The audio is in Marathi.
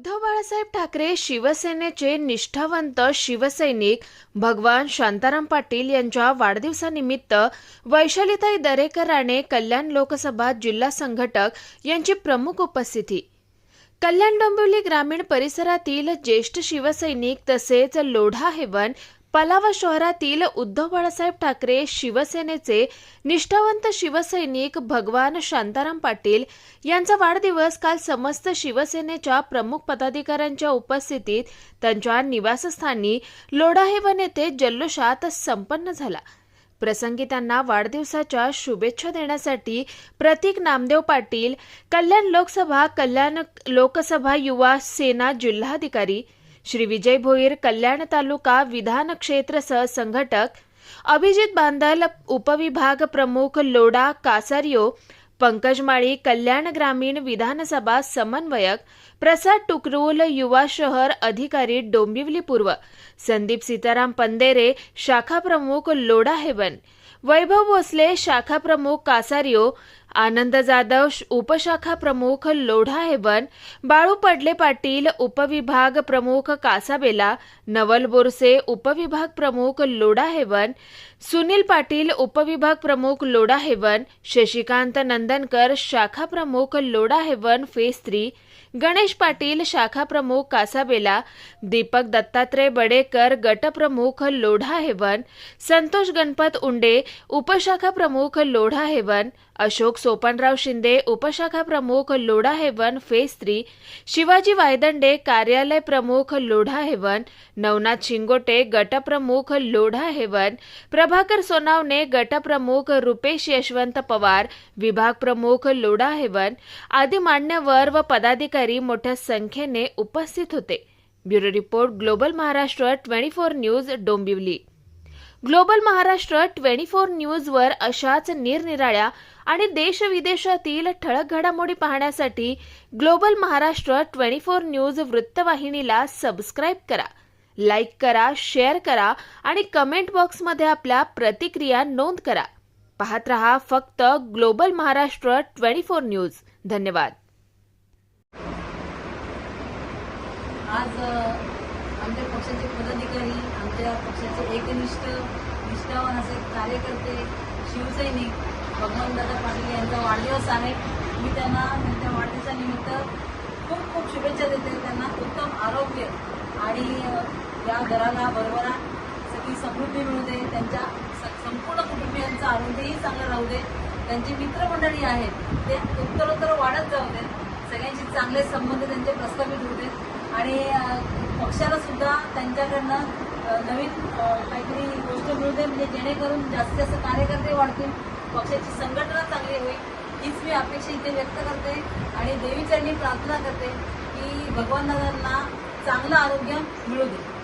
उद्धव बाळासाहेब ठाकरे शिवसेनेचे निष्ठावंत शिवसैनिक भगवान शांताराम पाटील यांच्या वाढदिवसानिमित्त वैशालीताई दरेकर कल्याण लोकसभा जिल्हा संघटक यांची प्रमुख उपस्थिती. कल्याण डोंबिवली ग्रामीण परिसरातील ज्येष्ठ शिवसैनिक तसेच लोढा हेवन पलावा शहरातील उद्धव बाळासाहेब ठाकरे शिवसेनेचे निष्ठावंत शिवसैनिक भगवान शांताराम पाटील यांचा वाढदिवस काल समस्त शिवसेनेच्या प्रमुख पदाधिकाऱ्यांच्या उपस्थितीत त्यांच्या निवासस्थानी लोढाहेवन येथे जल्लोषात संपन्न झाला. प्रसंगी त्यांना वाढदिवसाच्या शुभेच्छा देण्यासाठी प्रतीक नामदेव पाटील कल्याण लोकसभा कल्याण लोकसभा युवा सेना जिल्हाधिकारी श्री विजय भोईर कल्याण तालुका विधान क्षेत्र सहसंघटक अभिजित बांदल उपविभाग प्रमुख लोडा कासारियो पंकज माळी कल्याण ग्रामीण विधानसभा समन्वयक प्रसाद टुकरूल युवा शहर अधिकारी डोंबिवली पूर्व संदीप सीताराम पंदेरे शाखा प्रमुख लोडा हेवन वैभव भोसले शाखा प्रमुख कासारियो आनंद जाधव उपशाखा प्रमुख लोढा हेवन बाळू पडले पाटील उपविभाग प्रमुख कासाबेला नवल बोरसे उपविभाग प्रमुख लोढा हेवन सुनील पाटील उपविभाग प्रमुख लोढा हेवन शशिकांत नंदनकर शाखा प्रमुख Lodha Heaven phase three Ganesh Patil शाखा प्रमुख कासाबेला दीपक दत्तात्रय बडेकर गटप्रमुख लोढा हेवन संतोष गणपत उंडे उपशाखा प्रमुख लोढा हेवन अशोक सोपनराव शिंदे उपशाखा प्रमुख Lodha Heaven phase three Shivaji Waydande कार्यालय प्रमुख लोढा हेवन नवनाथ शिंगोटे गटप्रमुख लोढा हेवन प्रभाकर सोनावणे गटप्रमुख रुपेश यशवंत पवार विभाग प्रमुख लोढा हेवन आदी मान्यवर व पदाधिकारी मोठ्या संख्येने उपस्थित होते. Bureau report Global Maharashtra twenty four news Dombivli. Global Maharashtra twenty four न्यूजवर अशाच निरनिराळ्या आणि देश विदेशातील ठळक घडामोडी पाहण्यासाठी Global Maharashtra twenty four news वृत्तवाहिनीला सबस्क्राईब करा. लाईक करा शेअर करा आणि कमेंट बॉक्समध्ये आपल्या प्रतिक्रिया नोंद करा. पाहत रहा फक्त Global Maharashtra twenty four news. धन्यवाद. आज आमच्या पक्षाचे पदाधिकारी आमच्या पक्षाचे एकनिष्ठ निष्ठावान असे कार्यकर्ते शिवसैनिक भगवानदादा पाटील यांचा वाढदिवस आहे. मी त्यांना त्यांच्या वाढदिवसानिमित्त खूप खूप शुभेच्छा देते. त्यांना उत्तम आरोग्य आणि या घराला बरोबरा सगळी समृद्धी मिळू दे. त्यांच्या स- संपूर्ण कुटुंबियांचं आरोग्यही चांगलं राहू दे. त्यांची मित्रमंडळी आहेत. ते उत्तरोत्तर वाढत जाऊ देत सगळ्यांशी चांगले संबंध त्यांचे आणि पक्षाला सुद्धा त्यांच्याकडनं नवीन काहीतरी गोष्ट मिळू दे म्हणजे जेणेकरून जास्तीत जास्त कार्यकर्ते वाढतील पक्षाची संघटना चांगली होईल हीच मी अपेक्षा इथे व्यक्त करते. आणि देवीचरणी प्रार्थना करते की भगवानदादांना चांगलं आरोग्य मिळू दे.